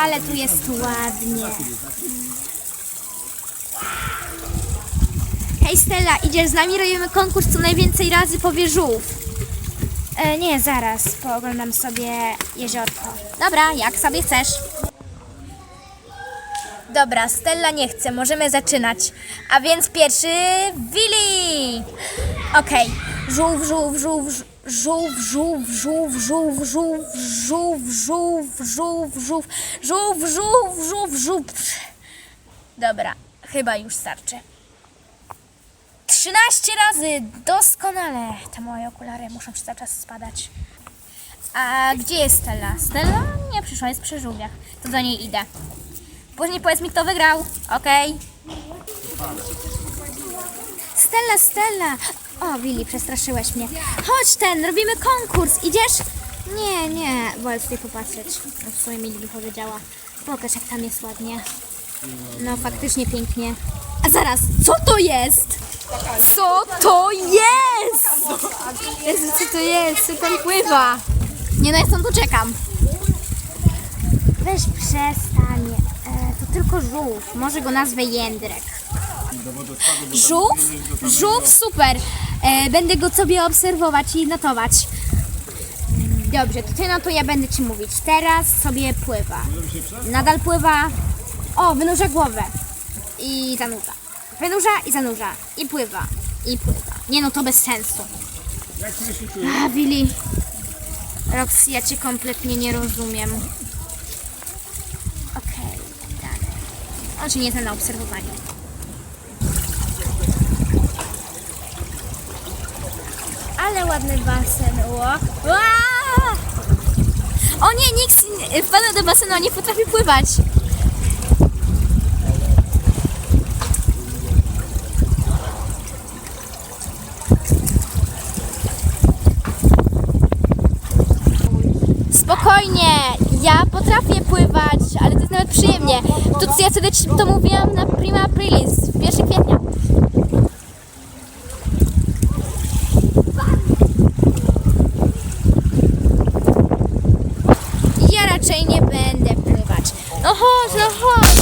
ale tu jest ładnie. Hej Stella, idziesz z nami? Robimy konkurs, co najwięcej razy powie żółw. E, nie, zaraz, pooglądam sobie jeziorko. Dobra, jak sobie chcesz. Dobra, Stella nie chce, możemy zaczynać. A więc pierwszy Willy! Okej, żółw, żółw, żółw, żółw, żółw, żółw, żółw, żółw, żółw, żółw, żółw, żółw, żółw, żółw, żółw, żółw. Dobra, chyba już starczy. 13 razy, doskonale. Te moje okulary muszą się cały czas spadać. A gdzie jest Stella? Stella nie przyszła, jest przy żółwiach. To do niej idę. Później powiedz mi, kto wygrał, okej? Stella, Stella! O, Willy, przestraszyłeś mnie. Chodź ten, robimy konkurs, idziesz? Nie, nie, wolę tutaj popatrzeć. No, w sumie mi powiedziała. Pokaż, jak tam jest ładnie. No, faktycznie pięknie. A zaraz, co to jest? Co to jest? Jezu, co to jest? Co tam pływa? Nie no, ja stąd tu czekam. Weź przestań. E, to tylko żółw. Może go nazwę Jędrek. Żółw? Żółw, super. E, będę go sobie obserwować i notować. Dobrze, to ty no to ja będę ci mówić. Teraz sobie pływa. Nadal pływa. O, wynurza głowę. I zanurza. Wynurza i zanurza. I pływa. I pływa. Nie no, to bez sensu. A, Willy. Roxy, ja cię kompletnie nie rozumiem. Okej, dalej. On się nie zna na obserwowaniu. Ale ładny basen. Ła! O nie, nikt wpada do basenu, nie potrafi pływać. Spokojnie, ja potrafię pływać, ale to jest nawet przyjemnie. Co ja wtedy to mówiłam na Prima Aprilis, w 1 kwietnia. raczej nie będę pływać. No chodź, no chodź!